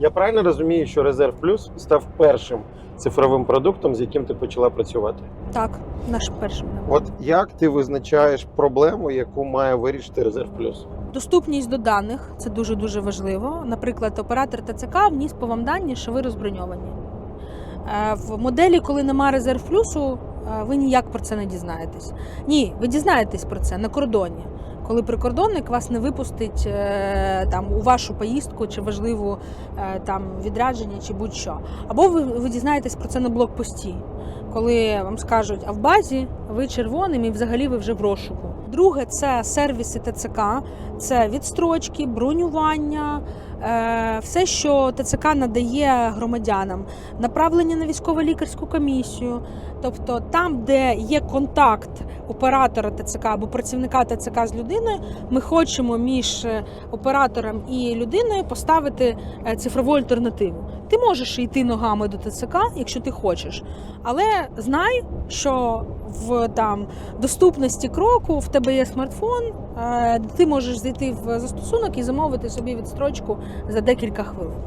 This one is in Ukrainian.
Я правильно розумію, що Резерв Плюс став першим цифровим продуктом, з яким ти почала працювати. Так, наш напевно. От як ти визначаєш проблему, яку має вирішити Резерв Плюс? Доступність до даних це дуже дуже важливо. Наприклад, оператор ТЦК вніс по вам дані, що ви розброньовані. Е, В моделі, коли нема резерв плюсу, е, ви ніяк про це не дізнаєтесь. Ні, ви дізнаєтесь про це на кордоні. Коли прикордонник вас не випустить е, там у вашу поїздку чи важливу е, там відрядження, чи будь-що. Або ви, ви дізнаєтесь про це на блокпості, коли вам скажуть, а в базі ви червоним і взагалі ви вже в розшуку. Друге, це сервіси ТЦК, це відстрочки, бронювання, е, все, що ТЦК надає громадянам, направлення на військово-лікарську комісію. Тобто там, де є контакт оператора ТЦК або працівника ТЦК з людиною, ми хочемо між е, оператором і людиною поставити е, цифрову альтернативу. Ти можеш йти ногами до ТЦК, якщо ти хочеш, але знай, що в там доступності кроку в тебе є смартфон, е, ти можеш зайти в застосунок і замовити собі відстрочку за декілька хвилин.